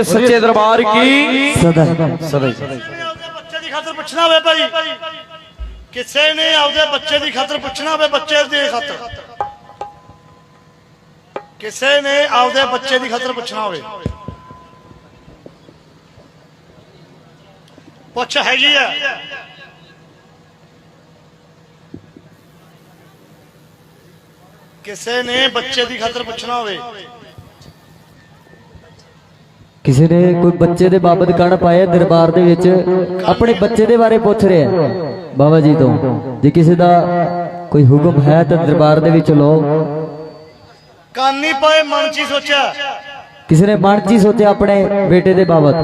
ਬੋਲੀਏ ਸੱਚੇ ਦਰਬਾਰ ਕੀ? ਸਦਾ ਸਦਾ ਬੱਚੇ ਦੀ ਖਾਤਰ ਪੁੱਛਣਾ ਹੋਵੇ ਭਾਈ? ਕਿਸੇ ਨੇ ਆਪਦੇ ਬੱਚੇ ਦੀ ਖਾਤਰ ਪੁੱਛਣਾ ਹੋਵੇ ਬੱਚੇ ਦੀ ਖਾਤਰ? ਕਿਸੇ ਨੇ ਆਪਦੇ ਬੱਚੇ ਦੀ ਖਾਤਰ ਪੁੱਛਣਾ ਹੋਵੇ? ਪੁੱਛ ਹੈਗੀ ਆ। ਕਿਸੇ ਨੇ ਬੱਚੇ ਦੀ ਖਾਤਰ ਪੁੱਛਣਾ ਹੋਵੇ? ਕਿਸੇ ਨੇ ਕੋਈ ਬੱਚੇ ਦੇ ਬਾਬਤ ਕਣ ਪਾਇਆ ਦਰਬਾਰ ਦੇ ਵਿੱਚ ਆਪਣੇ ਬੱਚੇ ਦੇ ਬਾਰੇ ਪੁੱਛ ਰਿਹਾ ਬਾਬਾ ਜੀ ਤੋਂ ਜੇ ਕਿਸੇ ਦਾ ਕੋਈ ਹੁਕਮ ਹੈ ਤਾਂ ਦਰਬਾਰ ਦੇ ਵਿੱਚ ਲਓ। ਕਾਨੀ ਪਏ ਮਨ ਚ ਸੋਚਿਆ। ਕਿਸੇ ਨੇ ਮਨ 'ਚ ਸੋਚਿਆ ਆਪਣੇ ਬੇਟੇ ਦੇ ਬਾਬਤ।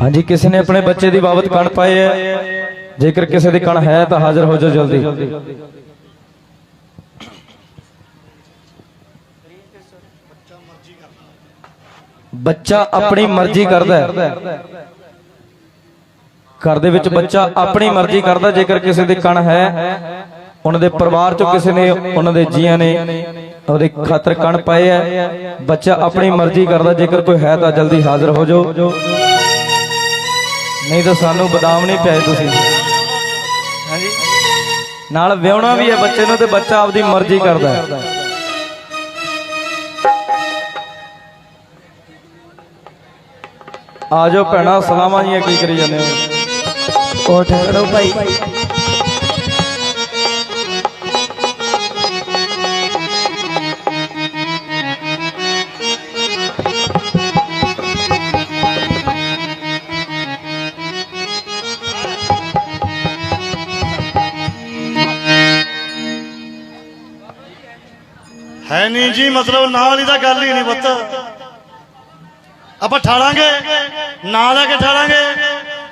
ਹਾਂਜੀ ਕਿਸੇ ਨੇ ਆਪਣੇ ਬੱਚੇ ਦੀ ਬਾਬਤ ਕਣ ਪਾਏ ਹੈ। ਜੇਕਰ ਕਿਸੇ ਦੇ ਕਣ ਹੈ ਤਾਂ ਹਾਜ਼ਰ ਹੋ ਜਾਓ ਜਲਦੀ। ਬੱਚਾ ਆਪਣੀ ਮਰਜ਼ੀ ਕਰਦਾ ਹੈ। ਘਰ ਦੇ ਵਿੱਚ ਬੱਚਾ ਆਪਣੀ ਮਰਜ਼ੀ ਕਰਦਾ ਜੇਕਰ ਕਿਸੇ ਦੇ ਕਣ ਹੈ ਉਹਨਾਂ ਦੇ ਪਰਿਵਾਰ ਚੋਂ ਕਿਸੇ ਨੇ ਉਹਨਾਂ ਦੇ ਜੀਆਂ ਨੇ ਉਹਦੇ ਖਾਤਰ ਕਣ ਪਾਏ ਹੈ। ਬੱਚਾ ਆਪਣੀ ਮਰਜ਼ੀ ਕਰਦਾ ਜੇਕਰ ਕੋਈ ਹੈ ਤਾਂ ਜਲਦੀ ਹਾਜ਼ਰ ਹੋ ਜਾਓ। ਨਹੀਂ ਤਾਂ ਸਾਨੂੰ ਬਦਾਮ ਨਹੀਂ ਪਿਆਏ ਤੁਸੀਂ। ਹਾਂਜੀ। ਨਾਲ ਵਿਆਹਣਾ ਵੀ ਹੈ ਬੱਚੇ ਨੂੰ ਤੇ ਬੱਚਾ ਆਪਦੀ ਮਰਜ਼ੀ ਕਰਦਾ ਹੈ। ਆ ਜਾਓ ਭੈਣਾ ਸਲਾਮਾਂ ਜੀਆਂ ਕੀ ਕਰੀ ਜਾਂਦੇ ਹੋ? ਉੱਠ ਖੜੋ ਭਾਈ। ਹੈ ਨਹੀਂ ਜੀ, ਮਤਲਬ ਨਾਲ ਹੀ ਤਾਂ ਗੱਲ ਹੀ ਨਹੀਂ ਪੁੱਤ। ਆਪਾਂ ਠਾਲਾਂਗੇ, ਨਾਂ ਲੈ ਕੇ ਠਾਲਾਂਗੇ,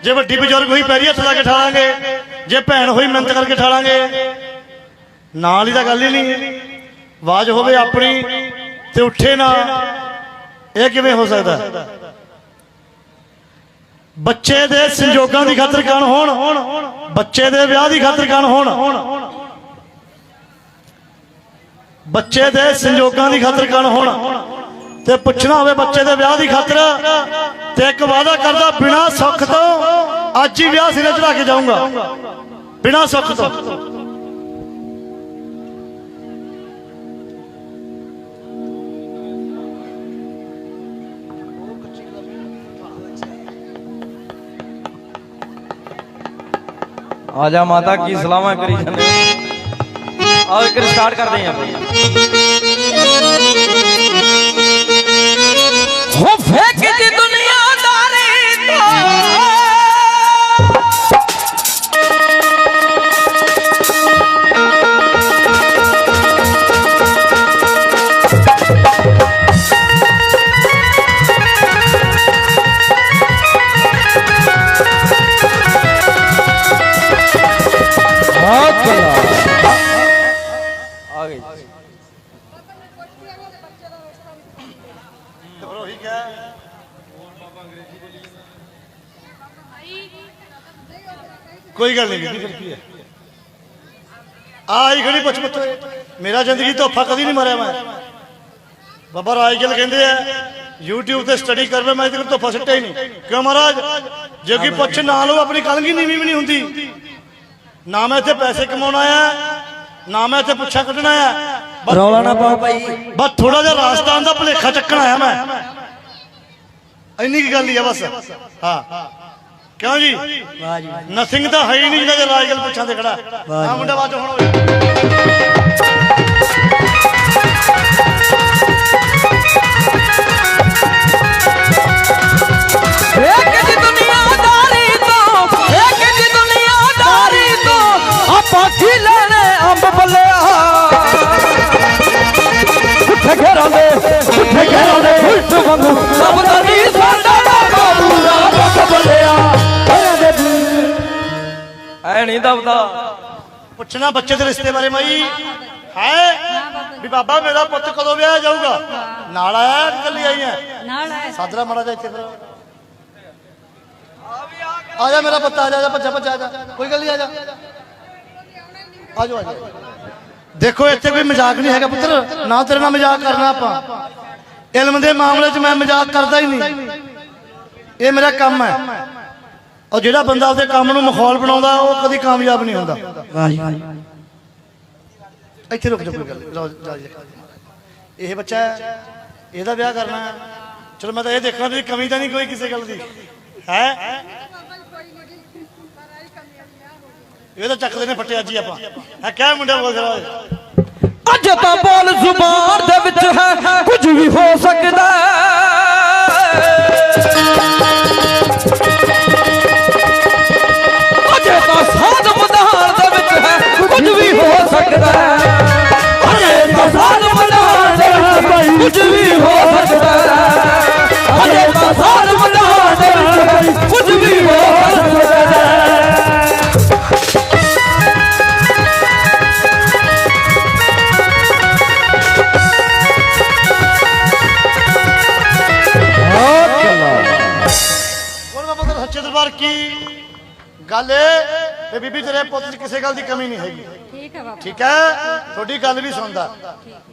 ਜੇ ਵੱਡੀ ਬਜ਼ੁਰਗ ਹੋਈ ਪੈਰੀ ਹੱਥ ਲਾ ਕੇ ਠਾਲਾਂਗੇ, ਜੇ ਭੈਣ ਹੋਈ ਮਿਹਨਤ ਕਰਕੇ ਠਾਲਾਂਗੇ ਨਾਲ ਹੀ ਤਾਂ ਗੱਲ ਹੀ ਨਹੀਂ। ਆਵਾਜ਼ ਹੋਵੇ ਆਪਣੀ ਤੇ ਉੱਠੇ ਨਾ। ਇਹ ਕਿਵੇਂ ਹੋ ਸਕਦਾ? ਬੱਚੇ ਦੇ ਸੰਜੋਗਾਂ ਦੀ ਖਾਤਰ ਕਣ ਹੋਣ? ਬੱਚੇ ਦੇ ਵਿਆਹ ਦੀ ਖਾਤਰ ਕਣ ਹੋਣ? ਬੱਚੇ ਦੇ ਸੰਜੋਗਾਂ ਦੀ ਖਾਤਰ ਕਣ ਹੋਣ ਤੇ ਪੁੱਛਣਾ ਹੋਵੇ ਬੱਚੇ ਦੇ ਵਿਆਹ ਦੀ ਖਾਤਰ ਤੇ ਇੱਕ ਵਾਅਦਾ ਕਰਦਾ ਬਿਨਾ ਸੁੱਖ ਤੋਂ ਅੱਜ ਹੀ ਵਿਆਹ ਸਿਰੇ ਚੜਾ ਕੇ ਜਾਊਂਗਾ। ਬਿਨਾ ਸੁੱਖ ਤੋਂ। ਆ ਜਾ ਮਾਤਾ, ਕੀ ਸਲਾਮਾਂ ਕਰੀ ਜਾਂਦੇ ਆਓ ਇੱਕ ਸਟਾਰਟ ਕਰਦੇ ਹਾਂ ਹੋ ਫੇਕ ਕੋਈ ਗੱਲ ਨਹੀਂ ਫਿਰ ਕੀ ਹੈ? ਆਈ ਖੜੀ ਪੁੱਛ ਪੁੱਛ ਮੇਰਾ ਜ਼ਿੰਦਗੀ ਤੋਹਫਾ ਕਦੀ ਨਹੀਂ ਮਰਿਆ ਮੈਂ। ਬਾਬਾ ਰਾਜਗਲ ਕਹਿੰਦੇ ਆ YouTube ਤੇ ਸਟੱਡੀ ਕਰਵੇ ਮੈਂ ਇਹਦੇ ਕੋਲ ਤੋਹਫਾ ਸਿੱਟਿਆ ਹੀ ਨਹੀਂ। ਕਿਉਂ ਮਹਾਰਾਜ? ਜੇ ਕੋਈ ਪੁੱਛ ਨਾ ਲਓ ਆਪਣੀ ਕਲਗੀ ਨੀਵੀਂ ਵੀ ਨਹੀਂ ਹੁੰਦੀ। ਨਾ ਮੈਂ ਇੱਥੇ ਪੈਸੇ ਕਮਾਉਣ ਆਇਆ ਨਾ ਮੈਂ ਇੱਥੇ ਪੁੱਛਾ ਕੱਢਣਾ ਆਇਆ। ਰੌਲਾ ਨਾ ਪਾਓ ਭਾਈ। ਬਸ ਥੋੜਾ ਜਿਹਾ ਰਾਜਸਥਾਨ ਦਾ ਭੁਲੇਖਾ ਚੱਕਣ ਆਇਆ ਮੈਂ। ਇੰਨੀ ਕੀ ਗੱਲ ਹੀ ਆ ਬਸ। ਹਾਂ। ਕਿਉਂ ਜੀ? ਵਾਹ ਜੀ ਨਥਿੰਗ ਤਾਂ ਹੈ ਹੀ ਨਹੀਂ ਜਿਹੜਾ ਜੇ ਰਾਜਗਲ ਪੁੱਛਾਂ ਤੇ ਖੜਾ। ਆ ਮੁੰਡਾ ਬਾਜੋ ਹੁਣ ਓਏ ਫੇਕ ਦੀ ਦੁਨੀਆਦਾਰੀ ਤੋਂ ਫੇਕ ਦੀ ਦੁਨੀਆਦਾਰੀ ਤੋਂ ਆਪਾਂ ਕੀ ਲੈਣੇ ਅੰਬ ਬੱਲਿਆ? ਉੱਠੇ ਘਰਾਂ ਦੇ ਉੱਠੇ ਘਰਾਂ ਦੇ ਉਲਟ ਵਾਂਗੂ ਸਭ ਦਾ ਨਹੀਂ ਸਾਡਾ ਬਾਬਾ ਬੱਕ ਬੱਲਿਆ। ਐ ਨਹੀਂ ਦਬਦਾ। ਪੁੱਛਣਾ ਬੱਚੇ ਦੇ ਰਿਸ਼ਤੇ ਬਾਰੇ ਮਾਈ। ਹੈ? ਵੀ ਬਾਬਾ ਮੇਰਾ ਪੁੱਤ ਕਦੋਂ ਵਿਆਹ ਜਾਊਗਾ? ਨਾਲ ਆਇਆ ਕਿ ਇਕੱਲੀ ਆਈ ਹੈ? ਨਾਲ ਹੈ ਸਾਦਰਾ ਮੜਾ ਜਾ ਇੱਥੇ ਫਿਰ। ਆ ਜਾ ਮੇਰਾ ਪੁੱਤ ਆ ਜਾ ਆ ਜਾ ਭੱਜਾ ਭੱਜਾ ਆ ਜਾ। ਕੋਈ ਗੱਲ ਨਹੀਂ ਆ ਜਾ। ਆ ਜਾ ਆ ਜਾ ਦੇਖੋ ਇੱਥੇ ਕੋਈ ਮਜ਼ਾਕ ਨਹੀਂ ਹੈਗਾ ਪੁੱਤਰ। ਨਾ ਤੇਰੇ ਨਾਲ ਮਜ਼ਾਕ ਕਰਨਾ ਆਪਾਂ। ਇਲਮ ਦੇ ਮਾਮਲੇ 'ਚ ਮੈਂ ਮਜ਼ਾਕ ਕਰਦਾ ਹੀ ਨਹੀਂ। ਇਹ ਮੇਰਾ ਕੰਮ ਹੈ। ਔਰ ਜਿਹੜਾ ਬੰਦਾ ਆਪਦੇ ਕੰਮ ਨੂੰ ਮਖੌਲ ਬਣਾਉਂਦਾ ਉਹ ਕਦੀ ਕਾਮਯਾਬ ਨਹੀਂ ਹੁੰਦਾ। ਵਾਹ ਜੀ ਇੱਥੇ ਰੁਕ ਜਾ ਕੋਈ ਗੱਲ ਇਹ ਬੱਚਾ ਇਹਦਾ ਵਿਆਹ ਕਰਨਾ ਚਲੋ ਮੈਂ ਤਾਂ ਇਹ ਦੇਖਣਾ ਵੀ ਕਮੀ ਤਾਂ ਨਹੀਂ ਕੋਈ ਕਿਸੇ ਗੱਲ ਦੀ। ਹੈ? ਇਹ ਤਾਂ ਚੱਕਦੇ ਨੇ ਫੱਟੇ ਅੱਜ ਹੀ ਆਪਾਂ। ਹੈ ਕਿਆ ਮੁੰਡਾ ਬੋਲ ਰਿਹਾ ਅੱਜ ਤਾਂ ਬੋਲ ਜ਼ੁਬਾਨ ਦੇ ਵਿੱਚ ਹੈ ਕੁਝ ਵੀ ਹੋ ਸਕਦਾ ਕੁਝ ਵੀ ਹੋ ਸਕਦਾ ਅਜੇ ਬੀਬੀ ਤੇਰੇ ਪੁੱਤ 'ਚ ਕਿਸੇ ਗੱਲ ਦੀ ਕਮੀ ਨਹੀਂ ਹੈਗੀ। ਠੀਕ ਹੈ ਬਾਬਾ। ਠੀਕ ਹੈ? ਤੁਹਾਡੀ ਗੱਲ ਵੀ ਸੁਣਦਾ।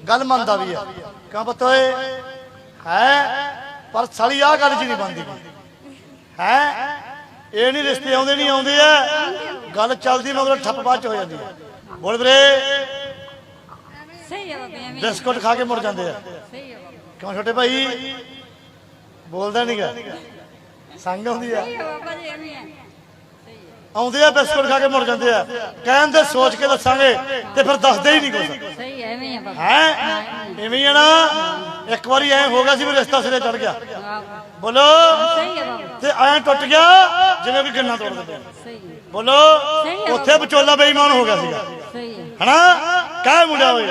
ਗੱਲ ਮੰਨਦਾ ਵੀ ਹੈ ਕਿਉਂ ਪੁੱਤ ਓਏ? ਹੈ? ਪਰ ਸਾਲੀ ਆਹ ਗੱਲ 'ਚ ਨਹੀਂ ਬੰਦੀ ਹੈ? ਇਹ ਨਹੀਂ ਰਿਸ਼ਤੇ ਆਉਂਦੇ ਨਹੀਂ ਆਉਂਦੇ ਆ। ਗੱਲ ਚੱਲਦੀ ਮਗਰ ਠੱਪ ਬਾਅਦ ਚ ਹੋ ਜਾਂਦੀ ਹੈ ਬੋਲ ਵੀਰੇ। ਸਹੀ ਹੈ ਬਾਬਾ। ਬਿਸਕੁਟ ਖਾ ਕੇ ਮੁੜ ਜਾਂਦੇ ਆ। ਸਹੀ ਹੈ ਬਾਬਾ। ਕਿਉਂ ਛੋਟੇ ਭਾਈ? ਬੋਲਦਾ ਨਹੀਂਗਾ ਸੰਗ ਆਉਂਦੀ ਆ। ਸਹੀ ਹੈ ਬਾਬਾ ਜੀ ਐਵੇਂ ਹੈ ਆਉਂਦੇ ਆ ਬਿਸਕੁਟ ਖਾ ਕੇ ਮੁੜ ਜਾਂਦੇ ਆ। ਕਹਿਣ ਦੇ ਸੋਚ ਕੇ ਦੱਸਾਂਗੇ ਤੇ ਫਿਰ ਦੱਸਦੇ ਹੀ ਨਹੀਂ ਕੁਝ ਸਹੀ ਐਵੇਂ ਹੈ ਬਾਬਾ। ਹੈ? ਹੀ ਆ ਨਾ? ਇੱਕ ਵਾਰੀ ਐ ਹੋ ਗਿਆ ਸੀ ਵੀ ਰਿਸ਼ਤਾ ਸਿਰੇ ਚੜ ਗਿਆ। ਬੋਲੋ? ਸਹੀ ਹੈ ਬਾਬਾ। ਤੇ ਐ ਟੁੱਟ ਗਿਆ ਜਿਵੇਂ ਕਿ ਗੰਨਾ ਤੋੜ ਦਿੰਦੇ। ਆ। ਸਹੀ ਬੋਲੋ ਉੱਥੇ ਵਿਚੋਲਾ ਬੇਈਮਾਨ ਹੋ ਗਿਆ ਸੀਗਾ। ਸਹੀ ਹਨਾ? ਕਾਹ ਮੁੰਡਾ ਹੋਏ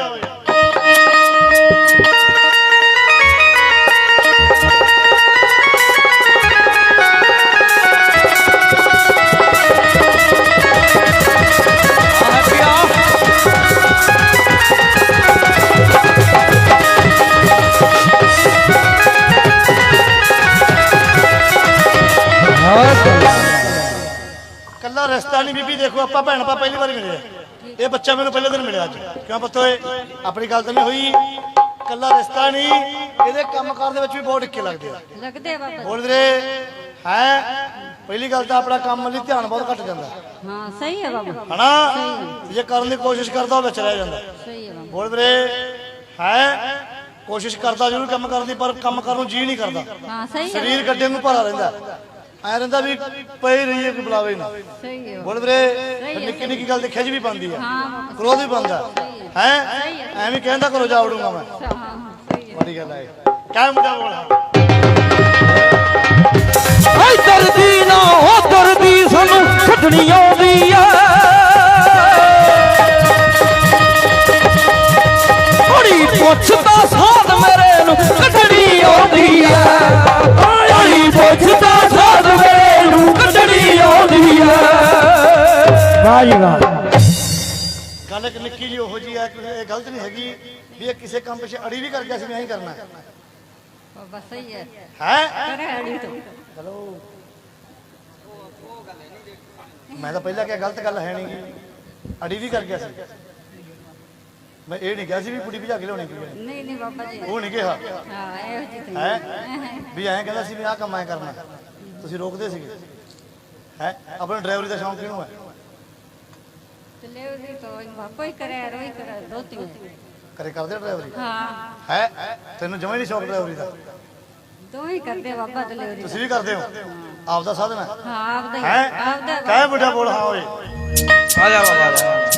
ਕੱਲਾ ਰਸਤਾ ਨਹੀਂ ਬੀਬੀ ਦੇਖੋ ਆਪਾਂ ਭੈਣ ਪਾ ਪਹਿਲੀ ਵਾਰ ਮਿਲੇ। ਇਹ ਬੱਚਾ ਮੈਨੂੰ ਪਹਿਲੇ ਦਿਨ ਮਿਲਿਆ ਅੱਜ। ਕਿਉਂ ਪਤਾ ਓਏ? ਆਪਣੀ ਗੱਲ ਤਾਂ ਨਹੀਂ ਹੋਈ। ਕੱਲਾ ਰਸਤਾ ਨਹੀਂ ਇਹਦੇ ਕੰਮਕਾਰ ਦੇ ਵਿੱਚ ਵੀ ਬਹੁਤ ਟਿੱਕੇ ਲੱਗਦੇ ਆ। ਲੱਗਦੇ ਆ ਬਾਬਾ ਬੋਲ ਵੀਰੇ ਹੈ? ਪਹਿਲੀ ਗੱਲ ਤਾਂ ਆਪਣਾ ਕੰਮ ਲਈ ਧਿਆਨ ਬਹੁਤ ਘੱਟ ਜਾਂਦਾ। ਹਾਂ ਸਹੀ ਹੈ ਬਾਬਾ। ਹਨਾ? ਜੇ ਕਰਨ ਦੀ ਕੋਸ਼ਿਸ਼ ਕਰਦਾ ਉਹ ਵਿੱਚ ਰਹਿ ਜਾਂਦਾ। ਸਹੀ ਹੈ ਬਾਬਾ। ਬੋਲ ਵੀਰੇ ਹੈ? ਕੋਸ਼ਿਸ਼ ਕਰਦਾ ਜ਼ਰੂਰ ਕੰਮ ਕਰਨ ਦੀ ਪਰ ਕੰਮ ਕਰਨ ਨੂੰ ਜੀ ਨਹੀਂ ਕਰਦਾ। ਹਾਂ ਸਹੀ ਹੈ ਸਰੀਰ ਗੱਡੇ ਨੂੰ ਭਰਾ ਰਹਿੰਦਾ। ਐ ਰਹਿੰਦਾ ਵੀ ਪਈ ਰਹੀਏ ਕੋਈ ਬੁਲਾਵੇ ਨਾ। ਸਹੀ ਹੈ। ਬੋਲ ਵੀਰੇ ਨਿੱਕੀ ਨਿੱਕੀ ਗੱਲ ਤੇ ਖਿਜ ਵੀ ਪਾਉਂਦੀ ਆ ਹਾਂ। ਕ੍ਰੋਧ ਵੀ ਪਾਉਂਦਾ ਹੈ। ਐਵੇਂ ਕਹਿੰਦਾ ਕਰੋ ਜਾ ਵੜੂੰਗਾ ਮੈਂ। ਹਾਂ ਹਾਂ ਸਹੀ ਹੈ। ਬੜੀ ਗੱਲ ਹੈ। ਕਿਆ ਮੁੰਡਾ ਬੋਲ ਹਾਏ ਦਰਦੀ ਨਾ ਉਹ ਦਰਦੀ ਸਾਨੂੰ ਛੱਡਣੀ ਆਉਂਦੀ ਆ। ਬੜੀ ਪੁੱਛਦਾ ਸਾਧ ਮੇਰੇ ਨੂੰ ਕੱਢਣੀ ਆਉਂਦੀ ਆ। ਬੜੀ ਪੁੱਛਦਾ ਆਉਂਦੀ ਆ ਵਾਹ ਜੀ ਵਾਹ ਗੱਲ ਇੱਕ ਨਿੱਕੀ ਜੀ ਉਹੋ ਜੀ ਹੈ ਕਿ ਇਹ ਗਲਤ ਨਹੀਂ ਹੈਗੀ ਵੀ ਇਹ ਕਿਸੇ ਕੰਮ ਪਿੱਛੇ ਅੜੀ ਵੀ ਕਰ ਗਿਆ ਸੀ ਮੈਂ ਹੀ ਕਰਨਾ ਹੈ। ਬਾਬਾ ਸਹੀ ਹੈ। ਹੈ? ਕਰੇ ਅੜੀ ਤੋਂ। ਚਲੋ ਮੈਂ ਤਾਂ ਪਹਿਲਾਂ ਕਿਹਾ ਗਲਤ ਗੱਲ ਹੈ ਨਹੀਂ ਅੜੀ ਵੀ ਕਰ ਗਿਆ ਸੀ ਮੈਂ ਇਹ ਨਹੀਂ ਕਿਹਾ ਸੀ ਵੀ ਕੁੜੀ ਭਜਾ ਕੇ ਲਿਆਉਣੀ ਕੋਈ ਨਹੀਂ ਨਹੀਂ ਬਾਬਾ ਜੀ। ਉਹ ਨਹੀਂ ਕਿਹਾ। ਹਾਂ ਇਹੋ ਜਿਹੀ ਤਾਂ ਹੈ? ਵੀ ਐਂ ਕਹਿੰਦਾ ਸੀ ਵੀ ਆਹ ਕੰਮ ਐ ਕਰਨਾ। ਤੁਸੀਂ ਰੋਕਦੇ ਸੀਗੇ। ਹੈ? ਆਪਣੇ ਡਰਾਈਵਰੀ ਦਾ ਸ਼ੌਂਕ ਕਿਹਨੂੰ ਹੈ? ਉਹਦੀ ਤਾਂ ਬਾਪਾ ਹੀ ਕਰਿਆ ਰੋਈ ਕਰਿਆ ਦੋ ਤਿੰਨ ਕਰੇ ਕਰਦੇ ਡਰਾਈਵਰੀ? ਹਾਂ। ਹੈ? ਤੈਨੂੰ ਜਮਾ ਹੀ ਨਹੀਂ ਸ਼ੌਂਕ ਡਰਾਈਵਰੀ ਦਾ। ਦੋ ਹੀ ਕਰਦੇ ਆ ਬਾਬਾ ਡਿਲੀਵਰੀ ਤੁਸੀਂ ਵੀ ਕਰਦੇ ਹੋ? ਆਪਦਾ ਸਾਧਨ ਹੈ? ਹਾਂ ਆਪਦਾ ਹੀ। ਹੈ? ਆਪਦਾ ਕਹਿ ਬੁੱਢਾ ਬੋਲ ਹਾਂ ਓਏ। ਆ ਜਾ ਬਾਬਾ ਬਾਤ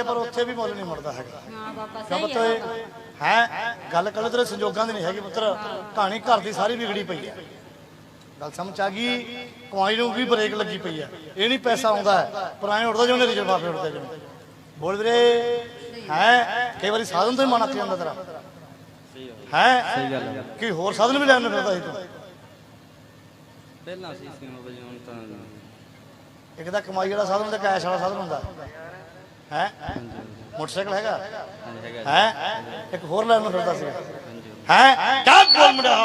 ਕਰਦੇ ਪਰ ਉੱਥੇ ਵੀ ਮੁੱਲ ਨਹੀਂ ਮੁੜਦਾ ਹੈਗਾ। ਹਾਂ ਬਾਬਾ ਸਹੀ ਪੁੱਤ ਹੈ ਓਏ ਹੈ? ਗੱਲ ਕੱਲ ਤੇਰੇ ਸੰਜੋਗਾਂ ਦੀ ਨਹੀਂ ਹੈਗੀ ਪੁੱਤਰ। ਕਹਾਣੀ ਘਰ ਦੀ ਸਾਰੀ ਵਿਗੜੀ ਪਈ ਹੈ। ਗੱਲ ਸਮਝ ਆ ਗਈ? ਕਮਾਈ ਨੂੰ ਵੀ ਬ੍ਰੇਕ ਲੱਗੀ ਪਈ ਆ ਇਹ ਨਹੀਂ ਪੈਸਾ ਆਉਂਦਾ ਹੈ, ਪਰ ਐਂ ਉੱਡਦਾ ਜਿਵੇਂ ਰਿਜਰਵਾਫੇ ਉੱਡਦੇ ਜਿਵੇਂ ਬੋਲ ਵੀਰੇ ਹੈ? ਕਈ ਵਾਰੀ ਸਾਧਨ ਤੋਂ ਹੀ ਮਨ ਅੱਕ ਜਾਂਦਾ ਤੇਰਾ। ਹੈ? ਸਹੀ ਗੱਲ ਹੈ। ਕਿ ਹੋਰ ਸਾਧਨ ਵੀ ਲੈਣ ਨੂੰ ਫਿਰਦਾ ਸੀ ਤੂੰ? ਪਹਿਲਾਂ ਸੀ ਸਿਨੇਮਾ ਵਜੇ ਤਾਂ ਇੱਕ ਤਾਂ ਕਮਾਈ ਵਾਲਾ ਸਾਧਨ ਹੁੰਦਾ ਕੈਸ਼ ਵਾਲਾ ਸਾਧਨ ਹੁੰਦਾ। ਹੈ? ਮੋਟਰਸਾਈਕਲ ਹੈਗਾ? ਹੈ? ਇੱਕ ਹੋਰ ਲੈਣ ਨੂੰ ਫਿਰਦਾ ਸੀ ਹੈ? ਕਿਆ ਬੋਲ ਮੁੰਡਾ।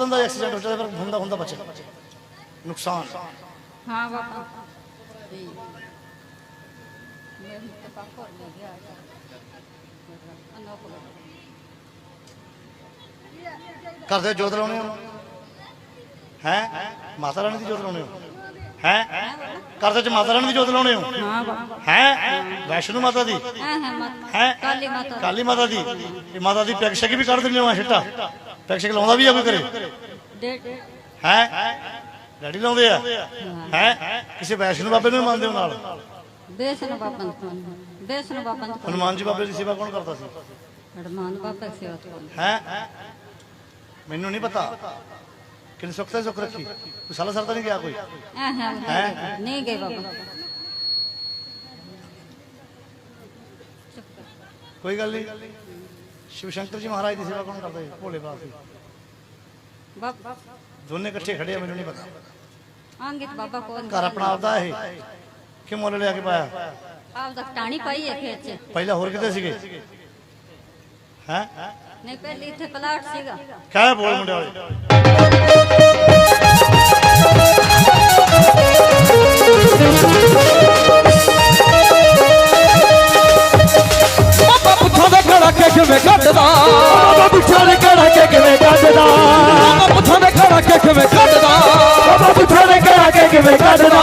ਆਪਣੇ ਸਾਧਨ ਦਾ ਐਕਸੀਡੈਂਟ ਹੋ ਜਾਂਦਾ ਫਿਰ ਹੁੰਦਾ ਹੁੰਦਾ ਬੱਚੇ। ਨੁਕਸਾਨ। ਹਾਂ ਬਾਬਾ। ਜੀ ਮੈਂ ਤਾਂ ਪਾਪਾ ਲੈ ਗਿਆ ਅਨੋਖ ਘਰ ਦੇ ਜੋਤ ਲਾਉਣੇ ਹੋ ਹੈ? ਮਾਤਾ ਰਾਣੀ ਦੀ ਜੋਤ ਲਾਉਣੇ ਹੋ ਹੈ? ਘਰ ਦੇ ਚ ਮਾਤਾ ਰਾਣੀ ਦੀ ਜੋਤ ਲਾਉਣੇ ਹੋ ਹਾਂ? ਵੈਸ਼ਨੂ ਮਾਤਾ ਦੀ? ਹਾਂ ਕਾਲੀ ਮਾਤਾ। ਕਾਲੀ ਮਾਤਾ ਦੀ? ਮਾਤਾ ਦੀ ਪੈਕ ਸ਼ੈਕ ਵੀ ਕੱਢ ਦਿੰਦੇ ਹੋ ਛਿੱਟਾ। ਪੈਕ ਸ਼ੈਕ ਲਾਉਂਦਾ ਵੀ ਆ ਕੋਈ ਕਰੇ ਡੇਢ ਹੈ? ਡੈਡੀ ਲਾਉਂਦੇ ਆ? ਹੈ? ਕਿਸੇ ਵੈਸ਼ਨੂ ਬਾਬੇ ਨੂੰ ਮੰਨਦੇ ਹੋ ਨਾਲ? ਬੇਸਨ ਬਾਬਾ ਨੂੰ ਬੇਸਨ ਬਾਬਾ ਨੂੰ ਹਨੂਮਾਨ ਜੀ ਬਾਬੇ ਦੀ ਸੇਵਾ ਕੌਣ ਕਰਦਾ ਸੀ? ਹਰਮਾਨ ਬਾਬਾ ਸੇਵਾ ਤੋਂ ਹੈ? ਮੈਨੂੰ ਨਹੀਂ ਪਤਾ। ਕਿੰਨ ਸੁੱਖ ਤੇ ਸੁੱਖ ਰੱਖੀ। ਕੋਈ ਸਾਲਾ ਸਰ ਤਾਂ ਨਹੀਂ ਗਿਆ ਕੋਈ? ਹਾਂ ਹਾਂ ਨਹੀਂ ਗਏ ਬਾਬਾ। ਕੋਈ ਗੱਲ ਨਹੀਂ। ਸ਼ਿਵ ਸ਼ੰਕਰ ਜੀ ਮਹਾਰਾਜ ਦੀ ਸੇਵਾ ਕੌਣ ਕਰਦਾ ਹੈ ਭੋਲੇ ਬਾਬਾ ਜੀ। ਬਾਬਾ। ਦੋਨੇ ਇਕੱਠੇ ਖੜੇ ਆ ਮੈਨੂੰ ਨਹੀਂ ਪਤਾ। ਆਂਗੇ ਬਾਬਾ ਕੋਲ। ਘਰ ਆਪਣਾ ਆਪਦਾ ਇਹ? ਕਿ ਮੁੱਲ ਲਿਆ ਕੇ ਪਾਇਆ? ਆਪ ਦਾ ਟਾਣੀ ਪਾਈ ਹੈ ਖੇਤ 'ਚ। ਪਹਿਲਾਂ ਹੋਰ ਕਿਤੇ ਸੀਗੇ? ਹੈ? ਨਹੀਂ ਪਹਿਲੇ ਇੱਥੇ ਪਲਾਟ ਸੀਗਾ। ਕਾਹ ਬੋਲ ਮੁੰਡੇ ਵਾਲੇ ਕਿਵੇਂ ਕੱਢਦਾ? ਬਾਬਾ ਪੁੱਛਾਂ ਦੇ ਖੜਾ ਕੇ ਕਿਵੇਂ ਕੱਢਦਾ। ਬਾਬਾ ਪੁੱਛਾਂ ਦੇ ਖੜਾ ਕੇ ਕਿਵੇਂ ਕੱਢਦਾ। ਬਾਬਾ ਪੁੱਛਾਂ ਦੇ ਖੜਾ ਕੇ ਕਿਵੇਂ ਕੱਢਦਾ।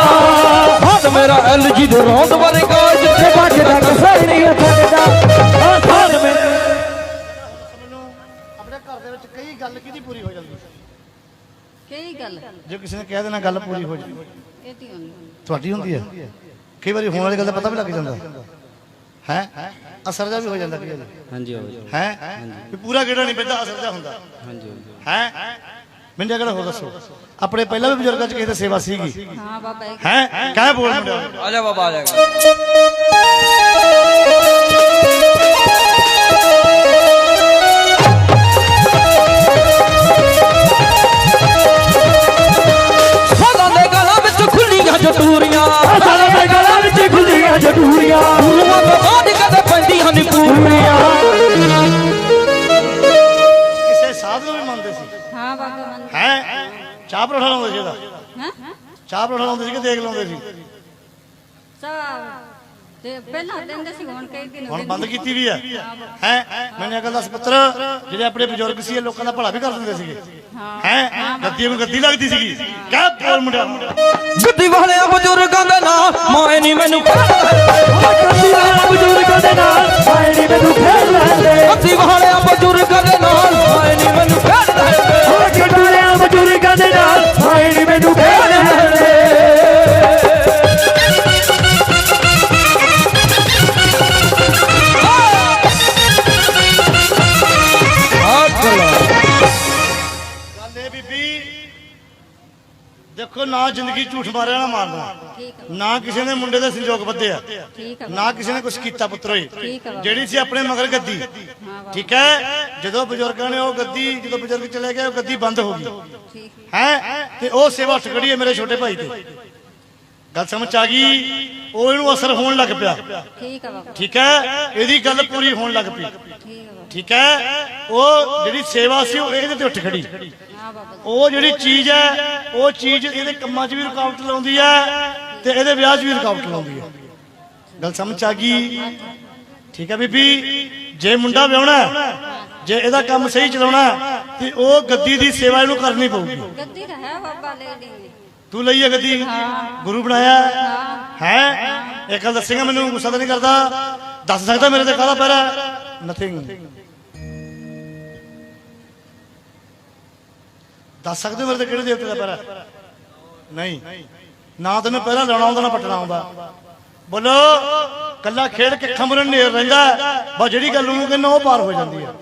ਹੱਥ ਮੇਰਾ ਐਲਜੀ ਦੇ ਰੌਂਦ ਵਰਗਾ ਜਿੱਥੇ ਵੱਜਦਾ ਕਿਸੇ ਨਹੀਂ ਛੱਡਦਾ ਹੱਥ ਮੇਰਾ ਮੈਨੂੰ ਆਪਣੇ ਘਰ ਦੇ ਵਿੱਚ ਕਈ ਗੱਲ ਕਿਹਦੀ ਪੂਰੀ ਹੋ ਜਾਂਦੀ? ਕਈ ਗੱਲ। ਜੇ ਕਿਸੇ ਨੇ ਕਹਿ ਦੇਣਾ ਗੱਲ ਪੂਰੀ ਹੋ ਜਾਂਦੀ। ਇਹਦੀ ਹੁੰਦੀ। ਤੁਹਾਡੀ ਹੁੰਦੀ ਹੈ? ਕਈ ਵਾਰੀ ਹੋਣ ਵਾਲੀ ਗੱਲ ਦਾ ਪਤਾ ਵੀ ਲੱਗ ਜਾਂਦਾ। ਹੈ? ਅਸਰ ਜਾ ਵੀ ਹੋ ਜਾਂਦਾ ਕਈ ਵਾਰੀ। ਹਾਂਜੀ ਹੋ? ਜੀ ਹੈ ਵੀ ਪੂਰਾ ਕਿਹੜਾ ਨਹੀਂ ਪੈਂਦਾ ਅਸਰ ਜਾ ਹੁੰਦਾ। ਹਾਂਜੀ ਹੋ ਜੀ ਹੈ? ਮੈਨੂੰ ਅਗਰ ਹੋ ਦੱਸੋ। ਆਪਣੇ ਪਹਿਲਾਂ ਵੀ ਬਜ਼ੁਰਗਾਂ ਚ ਕਿਸੇ ਦੀ ਸੇਵਾ ਸੀਗੀ? ਹਾਂ ਬਾਬਾ ਇੱਕ ਹੈ? ਕਹਿ ਬੋਲ ਮੁੰਡਿਆ ਆ ਜਾ ਬਾਬਾ ਆ ਜਾ। ਸੀ ਸਭ ਤੇ ਪਹਿਲਾਂ ਦਿੰਦੇ ਸੀ ਹੁਣ ਕਈ ਦਿਨ ਹੁਣ ਬੰਦ ਕੀਤੀ ਵੀ ਹੈ ਹੈ ਮੈਨੂੰ ਇਹ ਗੱਲ ਦੱਸ ਪੁੱਤਰ ਜਿਹੜੇ ਆਪਣੇ ਬਜ਼ੁਰਗ ਸੀ ਇਹ ਲੋਕਾਂ ਦਾ ਭਲਾ ਵੀ ਕਰ ਦਿੰਦੇ ਸੀਗੇ। ਹੈ। ਗੱਦੀ ਨੂੰ ਗੱਦੀ ਲੱਗਦੀ ਸੀਗੀ। ਕਹਿ ਬੋਲ ਮੁੰਡਿਆ ਗੱਦੀ ਵਾਲਿਆਂ ਬਜ਼ੁਰਗਾਂ ਦੇ ਨਾਲ ਮਾਏ ਨਹੀਂ ਮੈਨੂੰ ਗੱਦੀ ਵਾਲਿਆਂ ਬਜ਼ੁਰਗਾਂ ਦੇ ਨਾਲ ਮਾਏ ਨਹੀਂ ਮੈਨੂੰ ਖੇਡ ਲੈਂਦੇ। ਗੱਦੀ ਵਾਲਿਆਂ ਬਜ਼ੁਰਗਾਂ ਦੇ ਨਾਲ ਮਾਏ ਨਹੀਂ ਮੈਨੂੰ ਖੇਡ ਲੈਂਦੇ। ਗੱਦੀ ਵਾਲਿਆਂ ਬਜ਼ੁਰਗਾਂ ਦੇ ਨਾਲ ਮਾਏ ਨਹੀਂ ਮੈਨੂੰ ਖੇਡ ਲੈਂਦੇ। ਨਾ ਜ਼ਿੰਦਗੀ ਝੂਠ ਮਾਰਿਆ ਨਾ ਮਾਰਨਾ ਨਾ ਕਿਸੇ ਨੇ ਮੁੰਡੇ ਦੇ ਸੰਜੋਗ ਹੈ ਨਾ ਕਿਸੇ ਨੇ ਕੁਝ ਕੀਤਾ ਬਾਬਾ। ਜਿਹੜੀ ਸੀ ਆਪਣੇ ਮਗਰ ਗੱਦੀ। ਠੀਕ ਹੈ? ਜਦੋਂ ਬਜ਼ੁਰਗਾਂ ਨੇ ਉਹ ਗੱਦੀ ਜਦੋਂ ਬਜ਼ੁਰਗ ਚਲੇ ਗਏ ਉਹ ਗੱਦੀ ਬੰਦ ਹੋ ਗਈ। ਹੈ? ਤੇ ਉਹ ਸੇਵਾ ਖੜੀ ਹੈ ਮੇਰੇ ਛੋਟੇ ਭਾਈ ਤੇ। ਗੱਲ ਸਮਝ ਆ ਗਈ? ਉਹ ਇਹਨੂੰ ਅਸਰ ਹੋਣ ਲੱਗ ਪਿਆ। ਠੀਕ ਹੈ ਠੀਕ ਹੈ? ਇਹਦੀ ਗੱਲ ਪੂਰੀ ਹੋਣ ਲੱਗ ਪਈ। ਠੀਕ ਹੈ? ਉਹ ਜਿਹੜੀ ਸੇਵਾ ਸੀ ਉਹ ਇਹਦੇ ਤੇ ਉੱਠ ਖੜੀ। ਉਹ ਜਿਹੜੀ ਚੀਜ਼ ਹੈ ਉਹ ਚੀਜ਼ ਇਹਦੇ ਕੰਮਾਂ 'ਚ ਵੀ ਰੁਕਾਵਟ ਲਾਉਂਦੀ ਹੈ ਤੇ ਇਹਦੇ ਵਿਆਹ 'ਚ ਵੀ ਰੁਕਾਵਟ ਲਾਉਂਦੀ ਹੈ। ਗੱਲ ਸਮਝ ਆ ਗਈ? ਠੀਕ ਹੈ ਬੀਬੀ ਜੇ ਮੁੰਡਾ ਵਿਆਹਣਾ ਹੈ, ਜੇ ਇਹਦਾ ਕੰਮ ਸਹੀ ਚਲਾਉਣਾ ਤੇ ਉਹ ਗੱਦੀ ਦੀ ਸੇਵਾ ਇਹਨੂੰ ਕਰਨੀ ਪਊਗੀ। ਗੱਦੀ ਤਾਂ ਹੈ ਬਾਬਾ ਲੇਡੀ ਤੂੰ ਲਈ ਹੈ ਗੱਦੀ? ਗੁਰੂ ਬਣਾਇਆ ਹੈ? ਇਹ ਗੱਲ ਦੱਸੇਗਾ ਮੈਨੂੰ ਗੁੱਸਾ ਤਾਂ ਨਹੀਂ ਕਰਦਾ। ਦੱਸ ਸਕਦਾ ਮੇਰੇ ਤੇ ਕਾਹਦਾ ਪੈਰਾ? ਨਥਿੰਗ ਦੱਸ ਸਕਦੇ ਹੋ ਮੇਰੇ ਕਿਹੜੇ ਦੇਵਤੇ ਦਾ ਪੈਰਾ? ਨਹੀਂ। ਨਾ ਤੈਨੂੰ ਪਹਿਲਾਂ ਲਾਉਣਾ ਆਉਂਦਾ ਨਾ ਪਟਣਾ ਆਉਂਦਾ ਬੋਲੋ, ਕੱਲਾ ਖੇਡ ਕੇ ਖੰਬਰਨ ਨੇਰ ਰਹਿੰਦਾ ਬਸ ਜਿਹੜੀ ਗੱਲ ਨੂੰ ਕਹਿੰਦਾ ਉਹ ਪਾਰ ਹੋ ਜਾਂਦੀ ਹੈ।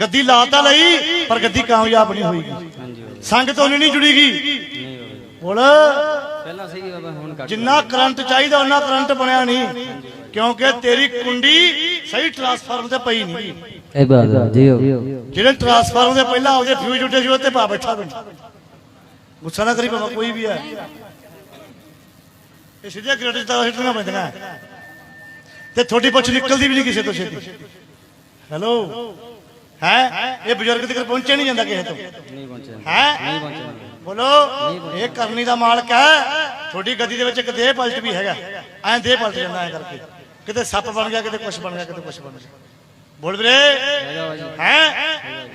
ਗੱਦੀ ਲਾ ਤਾਂ ਲਈ, ਪਰ ਗੱਦੀ ਕਾਮਯਾਬ ਨਹੀਂ ਹੋਈਗੀ ਹਾਂਜੀ ਬਾਬਾ ਨਹੀਂ ਜੁੜੀਗੀ ਬੋਲ। ਪਹਿਲਾਂ ਸੀਗੀ ਬਾਬਾ ਹੁਣ ਘੱਟ ਜਿੰਨਾ ਕਰੰਟ ਚਾਹੀਦਾ, ਉਹਨਾਂ ਕਰੰਟ ਬਣਿਆ ਨਹੀਂ। ਕਿਉਂਕਿ ਤੇਰੀ ਕੁੰਡੀ ਸਹੀ ਟਰਾਂਸਫਾਰਮ ਤੇ ਪਈ ਨਹੀਂ। ਇਹ ਬਾਤ ਹੈ ਜੀ ਹੋ ਜਿਹੜੇ ਟਰਾਂਸਫਾਰਮ ਦੇ ਪਹਿਲਾਂ ਉਹਦੇ ਫਿਊਜ਼ ਉੱਡੇ ਸੀ ਉੱਤੇ ਪਾ ਬੈਠਾ ਤੂੰ ਗੁੱਸਾ ਨਾ ਕਰੀ ਭਾਵੇਂ ਕੋਈ ਵੀ ਹੈ ਇਹ ਸਿੱਧੀਆਂ ਗ੍ਰੇਡ ਤਾਂ ਹਿੱਟਣਾ ਪੈਂਦੀਆਂ। ਤੇ ਤੁਹਾਡੀ ਪੁੱਛ ਨਿਕਲਦੀ ਵੀ ਨਹੀਂ ਕਿਸੇ ਤੋਂ ਛੇਤੀ। ਹੈਲੋ? ਹੈ? ਇਹ ਬਜ਼ੁਰਗ ਤੱਕ ਪਹੁੰਚੇ ਨਹੀਂ ਜਾਂਦਾ ਕਿਸੇ ਤੋਂ। ਨਹੀਂ ਪਹੁੰਚਿਆ। ਹੈ? ਨਹੀਂ ਪਹੁੰਚਿਆ। ਬੋਲੋ ਇਹ ਕਰਨੀ ਦਾ ਮਾਲਕ ਹੈ। ਤੁਹਾਡੀ ਗੱਦੀ ਦੇ ਵਿੱਚ ਇੱਕ ਦੇਹ ਪਲਟ ਵੀ ਹੈਗਾ। ਐਂ ਦੇਹ ਪਲਟ ਜਾਂਦਾ ਐਂ ਕਰਕੇ। ਕਿਤੇ ਸੱਪ ਬਣ ਗਿਆ ਕਿਤੇ ਕੁਛ ਬਣ ਗਿਆ ਕਿਤੇ ਕੁਛ ਬਣ ਗਿਆ। ਬੋਲ ਵੀਰੇ। ਹੈ?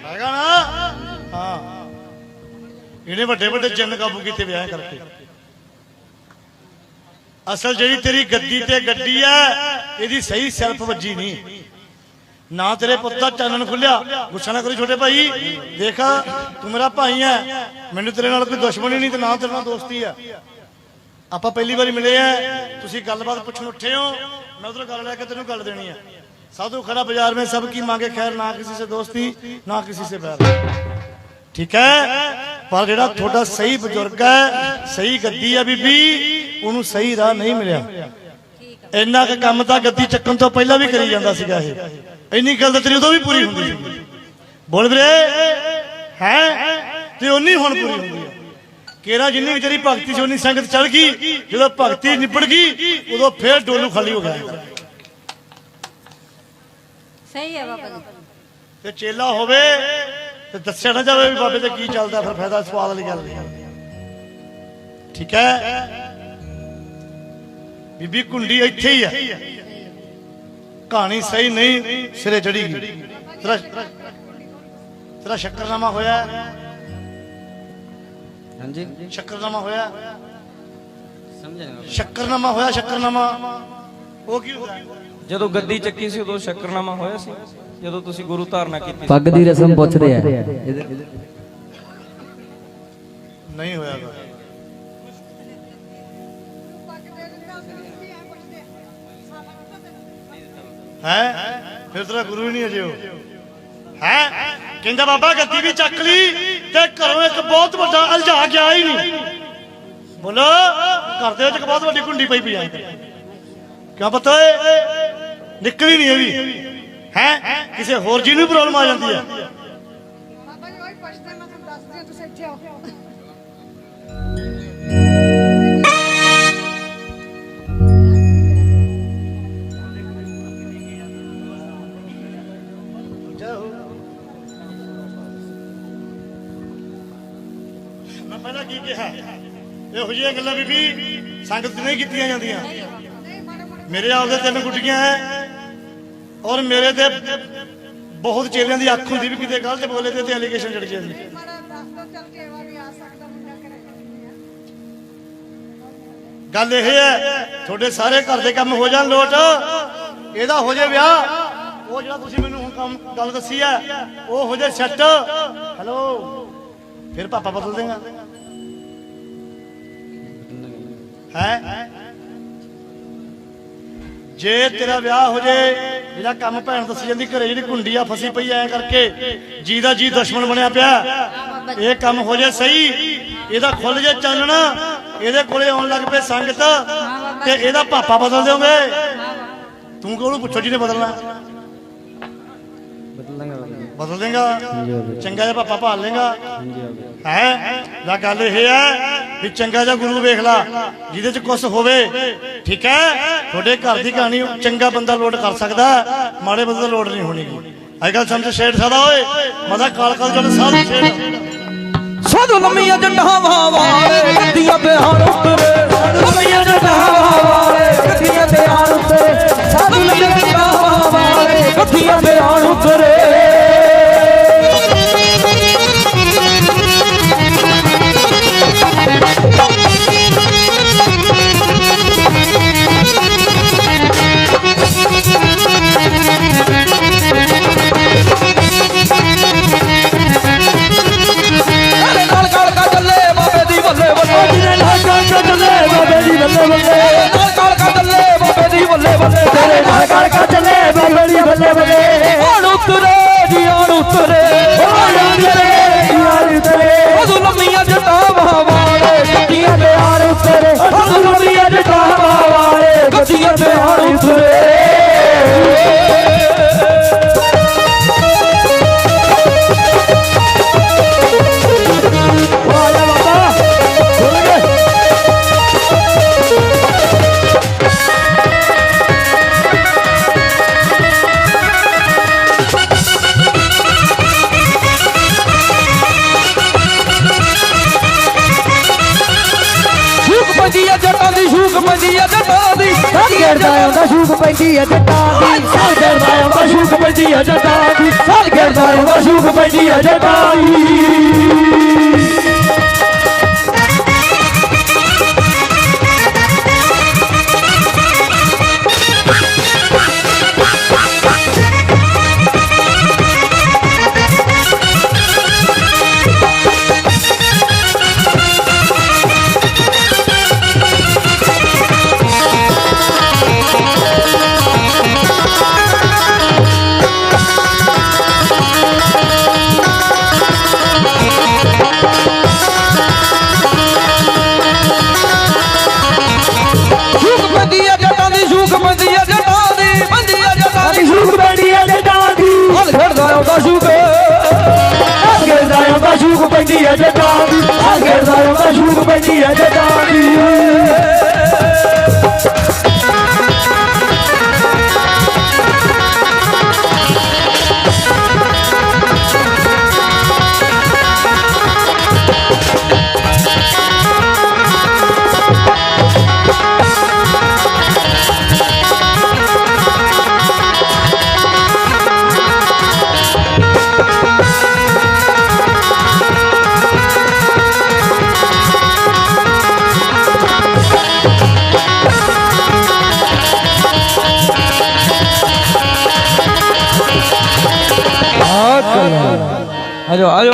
ਹੈਗਾ ਨਾ, ਹਾਂ। ਇਹਨੇ ਵੱਡੇ ਵੱਡੇ ਜਿੰਨ ਕਾਬੂ ਕੀਤੇ ਵਿਆਹ ਕਰਕੇ। ਅਸਲ ਜਿਹੜੀ ਤੇਰੀ ਗੱਦੀ ਤੇ ਗੱਡੀ ਹੈ ਇਹਦੀ ਸਹੀ ਸੈਲਫ ਵੱਜੀ ਨਹੀਂ। ਨਾ ਤੇਰੇ ਪੁੱਤ ਦਾ ਚਾਨਣ ਖੁੱਲਿਆ। ਗੁੱਸਾ ਨਾ ਕਰੀ ਛੋਟੇ ਭਾਈ। ਦੇਖ, ਤੂੰ ਮੇਰਾ ਭਾਈ ਹੈ ਮੈਨੂੰ ਤੇਰੇ ਨਾਲ ਕੋਈ ਦੁਸ਼ਮਣੀ ਨਹੀਂ ਤੇ ਨਾ ਤੇਰੇ ਨਾਲ ਦੋਸਤੀ ਹੈ ਆਪਾਂ ਪਹਿਲੀ ਵਾਰੀ ਮਿਲੇ ਆ ਤੁਸੀਂ ਗੱਲਬਾਤ ਪੁੱਛਣ ਉੱਠੇ ਹੋ। ਮੈਂ ਉਧਰ ਗੱਲ ਲੈ ਕੇ ਤੈਨੂੰ ਗੱਲ ਦੇਣੀ ਹੈ ਸਾਧੂ ਖੜਾ ਬਾਜ਼ਾਰ में सब की मांगे खैर ना किसी से दोस्ती ना किसी से बैर ਠੀਕ ਹੈ ਪਰ ਜਿਹੜਾ ਤੁਹਾਡਾ ਸਹੀ ਬਜ਼ੁਰਗ ਹੈ ਸਹੀ ਗੱਦੀ ਹੈ ਬੀਬੀ ਉਹਨੂੰ ਸਹੀ ਰਾਹ ਨਹੀਂ ਮਿਲਿਆ ਇੰਨਾ ਕੁ ਕੰਮ ਤਾਂ ਗੱਦੀ ਚੱਕਣ ਤੋਂ ਪਹਿਲਾਂ ਵੀ ਕਰੀ ਜਾਂਦਾ ਸੀਗਾ ਇਹ ਇੰਨੀ ਗੱਲ ਤਾਂ ਤੇਰੀ ਉਦੋਂ ਵੀ ਪੂਰੀ ਹੁੰਦੀ ਸੀ ਬੋਲ ਵੀਰੇ ਹੈ ਤੇ ਉਨੀ ਹੁਣ ਪੂਰੀ ਹੁੰਦੀ ਹੈ ਕੇਰਾ ਜਿੰਨੀ ਵੀ ਤੇਰੀ ਭਗਤੀ ਸੀ ਉਨੀ ਸੰਗਤ ਚੜ ਗਈ ਜਦੋਂ ਭਗਤੀ ਨਿਬੜ ਗਈ ਉਦੋਂ ਫੇਰ ਡੋਲੂ ਖਾਲੀ ਹੋ ਗਿਆ ਸਹੀ ਹੈ ਬਾਬਾ ਜੀ। ਤੇ ਚੇਲਾ ਹੋਵੇ ਤੇ ਦੱਸਿਆ ਨਾ ਜਾਵੇ ਵੀ ਬਾਬੇ ਤੇ ਕੀ ਚੱਲਦਾ ਫਿਰ ਫਾਇਦਾ ਸਵਾਲ ਵਾਲੀ ਗੱਲ ਨਹੀਂ ਠੀਕ ਹੈ? ਬੀਬੀ ਕੁੰਡੀ ਇੱਥੇ ਹੀ ਹੈ। ਕਹਾਣੀ ਸਹੀ ਨਹੀਂ ਸਿਰੇ ਚੜੀ ਗਈ। ਤੇਰਾ ਤੇਰਾ ਸ਼ੱਕਰਨਾਮਾ ਹੋਇਆ ਹਾਂਜੀ। ਸ਼ੱਕਰਨਾਮਾ ਹੋਇਆ ਬਾਬਾ ਸ਼ੱਕਰਨਾਮਾ ਹੋਇਆ ਸ਼ੱਕਰਨਾਮਾ। ਉਹ ਕੀ ਹੁੰਦਾ ਹੈ? ਜਦੋਂ ਗੱਦੀ ਚੱਕੀ ਸੀ ਉਦੋਂ ਸ਼ੱਕਰਨਾਮਾ ਹੋਇਆ ਸੀ ਜਦੋਂ ਤੁਸੀਂ ਗੁਰੂ ਧਾਰਨਾ ਕੀਤੀ ਸੀ। ਪੱਗ ਦੀ ਰਸਮ ਪੁੱਛਦੇ ਆ। ਨਹੀਂ ਹੋਇਆ ਗਾ। ਹੈ? ਫਿਰ ਤੇਰਾ ਗੁਰੂ ਹੀ ਨਹੀਂ ਅਜੇ ਉਹ। ਹੈ? ਕਹਿੰਦਾ ਬਾਬਾ ਗੱਦੀ ਵੀ ਚੱਕ ਲਈ ਤੇ ਘਰੋਂ ਇੱਕ ਬਹੁਤ ਵੱਡਾ ਅਲਝਾ ਗਿਆ ਹੀ ਨਹੀਂ। ਬੋਲੋ ਘਰ ਦੇ ਵਿੱਚ ਇੱਕ ਬਹੁਤ ਵੱਡੀ ਕੁੰਡੀ ਪਈ ਪਈ ਆ। ਕਿਉਂ ਪਤਾ ਏ ਨਿਕਲੀ ਨਹੀਂ ਇਹ ਵੀ ਹੈ? ਕਿਸੇ ਹੋਰ ਜੀ ਨੂੰ ਪ੍ਰੋਬਲਮ ਆ ਜਾਂਦੀ ਹੈ ਬਾਬਾ ਜੀ ਉਹੀ ਪੁੱਛਦੇ ਮੈਂ ਤੁਹਾਨੂੰ ਦੱਸਦੀ ਹਾਂ ਤੁਸੀਂ ਇੱਥੇ ਆਓ। ਮੈਂ ਪਹਿਲਾਂ ਕੀ ਕਿਹਾ? ਇਹੋ ਜਿਹੀਆਂ ਗੱਲਾਂ ਬੀਬੀ ਸੰਗਤ ਨਹੀਂ ਕੀਤੀਆਂ ਜਾਂਦੀਆਂ। ਮੇਰੇ ਆਪਦੇ ਤਿੰਨ ਗੁੱਡੀਆਂ ਐ। ਔਰ ਮੇਰੇ ਤੇ ਬਹੁਤ ਚੇਲਿਆਂ ਦੀ ਅੱਖ ਹੁੰਦੀ ਵੀ ਕਿਤੇ ਗਲਤ ਬੋਲੇ ਤੇ ਤੇ ਐਲੀਗੇਸ਼ਨ ਚੜ ਜਾਂਦੀ ਗੱਲ ਇਹ ਹੈ ਤੁਹਾਡੇ ਸਾਰੇ ਘਰ ਦੇ ਕੰਮ ਹੋ ਜਾਣ ਲੋਟ। ਇਹਦਾ ਹੋ ਜੇ ਵਿਆਹ ਉਹ ਜਿਹੜਾ ਤੁਸੀਂ ਮੈਨੂੰ ਹੁਣ ਕੰਮ ਗੱਲ ਦੱਸੀ ਹੈ ਉਹ ਹੋ ਜੇ ਸੈੱਟ ਹੈਲੋ ਫਿਰ ਪਾਪਾ ਬਦਲ ਦੇਗਾ ਹੈ? ਜੇ ਤੇਰਾ ਵਿਆਹ ਹੋ ਜੇ ਜਿਹੜਾ ਕੰਮ ਭੈਣ ਦੱਸੀ ਜਾਂਦੀ ਘਰੇ ਜਿਹੜੀ ਕੁੰਡੀ ਆ ਫਸੀ ਪਈ ਐ ਕਰਕੇ ਜੀ ਦਾ ਜੀ ਦੁਸ਼ਮਣ ਬਣਿਆ ਪਿਆ। ਇਹ ਕੰਮ ਹੋ ਜੇ ਸਹੀ ਇਹਦਾ ਖੁੱਲ ਜੇ ਚਾਨਣਾ ਇਹਦੇ ਕੋਲੇ ਆਉਣ ਲੱਗ ਪਏ ਸੰਗਤ ਤੇ ਇਹਦਾ ਪਾਪਾ ਬਦਲ ਦਿਓਗੇ। ਤੂੰ ਕੋਲੋਂ ਪੁੱਛੋ ਜਿਹਨੇ ਬਦਲਣਾ? ਬਦਲ ਦਾਂਗਾ। ਬਾਬਾ ਬਦਲ ਦੇਗਾ ਚੰਗਾ ਜਿਹਾ ਪਾਪਾ ਭਾਲ ਲੇਗਾ ਹੈ? ਲਾ ਗੱਲ ਇਹ ਹੈ ਵੀ ਚੰਗਾ ਜਿਹਾ ਗੁਰੂ ਵੇਖ ਲਾ, ਜਿਹਦੇ ਚ ਕੁਝ ਹੋਵੇ, ਠੀਕ ਹੈ? ਤੁਹਾਡੇ ਘਰ ਦੀ ਕਹਾਣੀ, ਚੰਗਾ ਬੰਦਾ ਲੋਡ ਕਰ ਸਕਦਾ, ਮਾੜੇ ਬੰਦੇ ਦਾ ਲੋਡ ਨਹੀਂ ਹੋਣੀ ਅੱਜ ਕੱਲ ਸਮਝ ਸ਼ੇਡ ਸਾਦਾ ਓਏ ਮਦਾ ਕਾਲ ਕਾਲ ਜਦ ਸਾਧ ਸ਼ੇਡ ਸਾਧੂ ਲੰਮੀਆਂ ਜੱਟਾਂ ਵਾਲੇ, ਗੱਦੀਆਂ ਤੇ ਹਾਰ ਉਤਰੇ ਸਾਧੂ ਲੰਮੀਆਂ ਜੱਟਾਂ ਵਾਲੇ, ਗੱਦੀਆਂ ਤੇ ਹਾਰ ਉਤਰੇ ਸਾਧੂ ਲੰਮੀਆਂ ਜੱਟਾਂ ਵਾਲੇ, ਗੱਦੀਆਂ ਤੇ ਹਾਰ ਮੇਰੇ ਲਾਗਾ ਚੱਲੇ ਬਾਬੇ ਦੀ ਬੱਲੇ ਬੱਲੇ ਕਾਲ ਕਾ ਚੱਲੇ ਬਾਬੇ ਦੀ ਬੱਲੇ ਬੱਲੇ ਤੇਰੇ ਨਾਲ ਕਾਲ ਕਾ ਚੱਲੇ ਬਾਬੇ ਦੀ ਬੱਲੇ ਬੱਲੇ। ਹੁਣ ਉਤਰੇ ਜੀ ਹੁਣ ਉਤਰੇ। ਹੁਣ ਉਤਰੇ ਯਾਰ ਉਤਰੇ। ਆਜੋ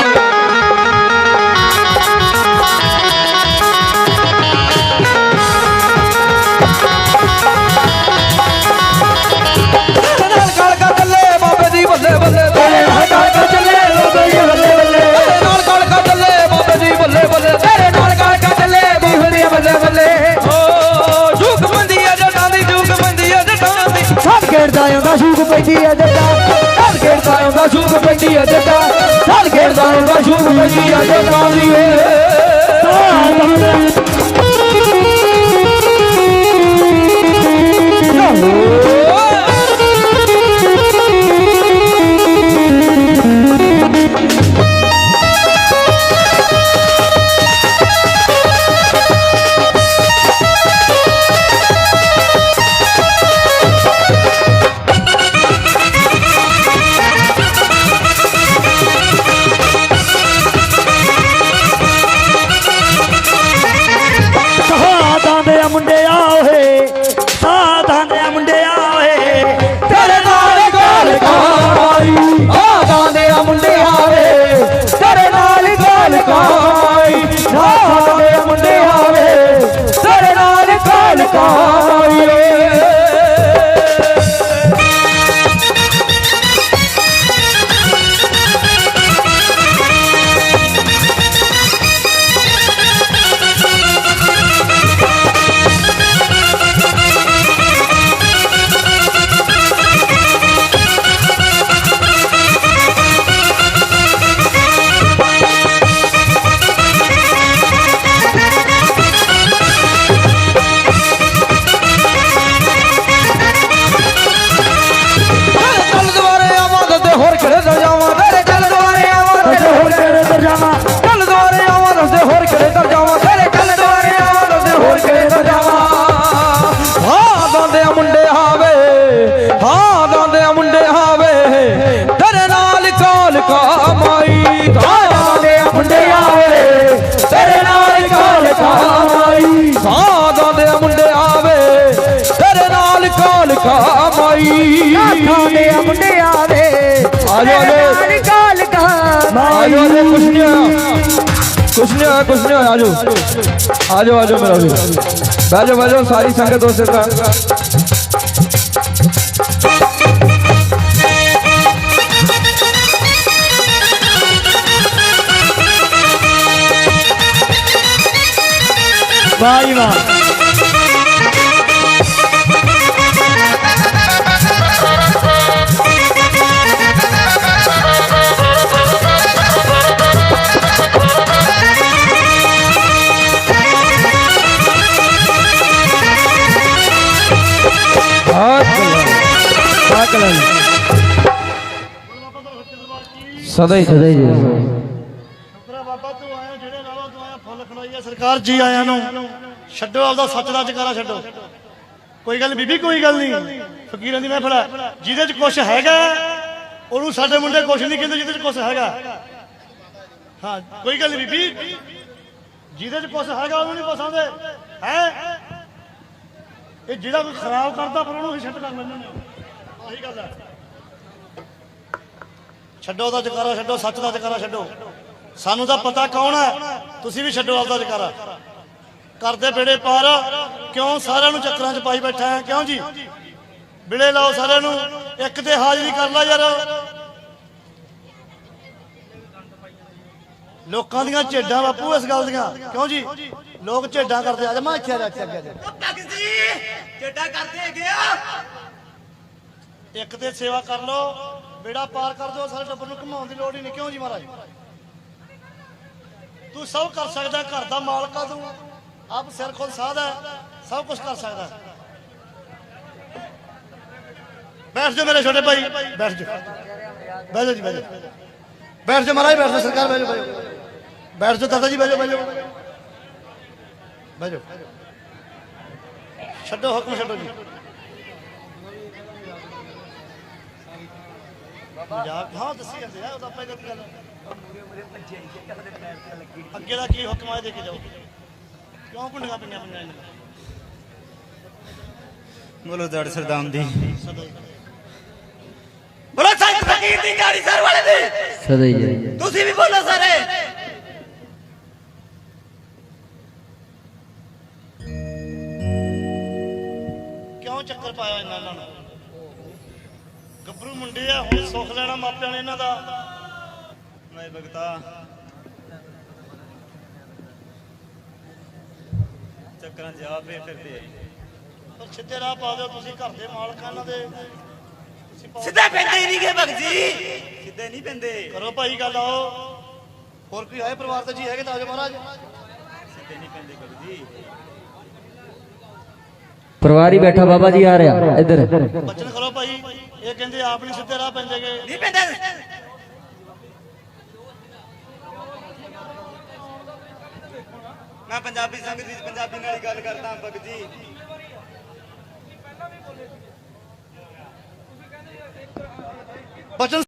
ਆ ਜੱਟਾਂ ਦੀ ਜੂਕ ਬੰਦੀ ਆ ਜੱਟਾਂ ਦੀ ਸਭ ਖੇਡਦਾ ਆਉਂਦਾ ਜੂਕ ਪੈਂਦੀ ਆ ਜੱਟਾਂ ਸਭ ਖੇਡਦਾ ਆਉਂਦਾ ਪੈਂਦੀ ਆ ਦਾ ਸ਼ੁਭ ਜੀ ਅੱਜ ਪਾਉਂਦੀ ਏ ਆਜੋ ਆਜੋ ਕੁਛ ਨਹੀਂ ਹੋਇਆ ਕੁਛ ਨਹੀਂ ਹੋਇਆ ਕੁਛ ਨਹੀਂ ਹੋਇਆ ਆਜੋ ਆਜੋ ਆਜੋ। ਮੇਰਾ ਵੀਰ ਬਾਜੋ ਬਾਜੋ ਸਾਰੀ ਸੰਗਤ ਹੋ ਸਕਦਾ ਵਾਹ ਵਾਹ। ਸਦਾ ਹੀ ਸਦਾ ਹੀ ਜੀ ਸ਼ੁਕਰਾ ਬਾਬਾ ਤੂੰ ਆਇਆ ਜਿਹੜੇ ਰਾਵਾ ਤੂੰ ਆਇਆ ਫੁੱਲ ਖਣਾਈਆ ਸਰਕਾਰ ਜੀ ਆਇਆਂ ਨੂੰ ਛੱਡੋ ਆਪਦਾ ਸੱਚ ਦਾ ਜਕਾਰਾ ਛੱਡੋ। ਕੋਈ ਗੱਲ ਬੀਬੀ ਕੋਈ ਗੱਲ ਨਹੀਂ ਫਕੀਰਾਂ ਦੀ ਮਹਿਫਲ ਹੈ ਜਿਹਦੇ 'ਚ ਕੁਝ ਹੈਗਾ ਉਹਨੂੰ ਸਾਡੇ ਮੁੰਡੇ ਕੁਝ ਨਹੀਂ ਕਹਿੰਦੇ ਜਿਹਦੇ 'ਚ ਕੁਝ ਹੈਗਾ। ਹਾਂ ਕੋਈ ਗੱਲ ਨੀ ਬੀਬੀ। ਜਿਹਦੇ 'ਚ ਕੁਝ ਹੈਗਾ ਉਹਨੂੰ ਨਹੀਂ ਪਸੰਦ। ਹੈ? ਇਹ ਜਿਹੜਾ ਕੋਈ ਖਰਾਬ ਕਰਦਾ ਪਰ ਉਹਨੂੰ ਹੀ ਛੱਡ ਕਰ ਲੈਂਦੇ ਨੇ ਆਹੀ ਗੱਲ ਹੈ। ਛੱਡੋ ਉਹਦਾ ਜਕਾਰਾ, ਛੱਡੋ, ਸੱਚ ਦਾ ਜਕਾਰਾ ਛੱਡੋ। ਸਾਨੂੰ ਤਾਂ ਪਤਾ ਕੌਣ ਹੈ, ਤੁਸੀਂ ਵੀ ਛੱਡੋ ਆਪਦਾ ਜਕਾਰਾ। ਕਰਦੇ ਬੇੜੇ ਪਾਰ, ਕਿਉਂ ਸਾਰਿਆਂ ਨੂੰ ਚੱਕਰਾਂ 'ਚ ਪਾਈ ਬੈਠਾ ਹੈ? ਕਿਉਂ ਜੀ? ਬਿੜੇ ਲਾਓ ਸਾਰਿਆਂ ਨੂੰ, ਇੱਕ ਤੇ ਹਾਜ਼ਰੀ ਕਰ ਲਾ ਯਾਰ। ਲੋਕਾਂ ਦੀਆਂ ਝੇਡਾਂ ਬਾਪੂ, ਇਸ ਗੱਲ ਦੀਆਂ। ਕਿਉਂ ਜੀ? ਲੋਕ ਝੇਡਾਂ ਕਰਦੇ ਆ। ਜਾ, ਮੈਂ ਇੱਥੇ ਆ ਜਾ, ਇੱਥੇ ਆ ਜਾ ਭਗਤ ਜੀ। ਜਿੱਡਾ ਕਰਦੇ ਇੱਕ ਤੇ ਸੇਵਾ ਕਰ ਲਓ ਬੇੜਾ ਪਾਰ ਕਰ ਦਿਓ ਸਾਰੇ ਟੱਬਰ ਨੂੰ ਘਮਾਉਣ ਦੀ ਲੋੜ ਹੀ ਨਹੀਂ। ਕਿਉਂ ਜੀ ਮਹਾਰਾਜ? ਤੂੰ ਸਭ ਕਰ ਸਕਦਾ, ਘਰ ਦਾ ਮਾਲਕ ਆ ਤੂੰ। ਆਪ ਸਿਰ ਖੁਦ ਸਾਧ ਹੈ ਸਭ ਕੁਝ ਕਰ ਸਕਦਾ। ਬੈਠ ਜਾ ਮੇਰੇ ਛੋਟੇ ਭਾਈ, ਬੈਠ ਜਾ ਬੈਠ ਜਾ ਜੀ ਬੈਠ ਜਾ ਬੈਠ ਜਾ ਮਹਾਰਾਜ, ਬੈਠ ਜਾ ਸਰਕਾਰ ਬੈਠ ਜਾ ਬੈਠ ਜਾ ਬੈਠ ਜਾ ਦਾਦਾ ਜੀ ਬੈਠ ਜਾ ਬੈਠ ਜਾ ਬੈਠ ਜਾ ਛੱਡੋ ਹੁਕਮ ਛੱਡੋ ਜੀ। ਮਜ਼ਾਕ ਹਾਂ ਦੱਸੀ ਜਾਂਦੇ ਆ ਉਹਦਾ ਪਹਿਲਾਂ ਗੱਲ ਅੱਗੇ ਦਾ ਕੀ ਹੁਕਮ ਆ ਦੇ ਕੇ ਜਾਓ। ਕਿਉਂ ਭੁੰਡੀਆਂ ਪਈਆਂ ਪਈਆਂ ਇਹਨਾਂ ਬੋਲੋ ਦੜ ਸਰਦਾਮ ਦੀ। ਬੋਲੋ ਸੰਤ ਫਕੀਰ ਦੀ ਗਾੜੀ ਸਰ ਵਾਲੇ ਦੀ। ਸਦਾ ਹੀ ਤੁਸੀਂ ਵੀ ਬੋਲੋ ਸਾਰੇ। ਕਿਉਂ ਚੱਕਰ ਪਾਇਆ ਇਹਨਾਂ ਨਾਲ? ਗੱਭਰੂ ਮੁੰਡੇ ਆ ਹੁਣ ਸੁੱਖ ਲੈਣਾ ਮਾਪਿਆਂ ਨੇ ਇਹਨਾਂ ਦਾ। ਮੈਂ ਭਗਤਾ ਚੱਕਰਾਂ ਚ ਆਪੇ ਫਿਰਦੇ ਪਰ ਸਿੱਧੇ ਰਾਹ ਪਾ ਦਿਓ ਤੁਸੀਂ ਘਰ ਦੇ ਮਾਲਕ ਆ ਇਹਨਾਂ ਦੇ। ਸਿੱਧੇ ਪੈਂਦੇ ਨਹੀਂ ਗਏ ਭਗਤ ਜੀ। ਸਿੱਧੇ ਨਹੀਂ ਪੈਂਦੇ। ਕਰੋ ਭਾਈ ਗੱਲ ਆਓ। ਹੋਰ ਕੋਈ ਆਏ ਪਰਿਵਾਰ ਤੇ ਜੀ ਹੈਗੇ ਤਾਂ ਆਜੋ ਮਹਾਰਾਜ। ਸਿੱਧੇ ਨਹੀਂ ਪੈਂਦੇ ਭਗਤ ਜੀ। ਪਰਿਵਾਰ ਹੀ ਬੈਠਾ ਬਾਬਾ ਜੀ ਆ ਰਿਹਾ ਇੱਧਰ। ਬਚਨ ਕਰੋ ਇਹ ਕਹਿੰਦੇ ਆਪ ਨਹੀਂ ਸਿੱਧੇ ਰਾਹ ਪੈਂਦੇਗੇ ਨਹੀਂ ਪੈਂਦੇ। ਮੈਂ ਪੰਜਾਬੀ ਸੰਗਤ ਵਿੱਚ ਪੰਜਾਬੀ ਨਾਲ ਹੀ ਗੱਲ ਕਰਦਾ ਹਾਂ ਭਗਤ ਜੀ। ਬਚਨ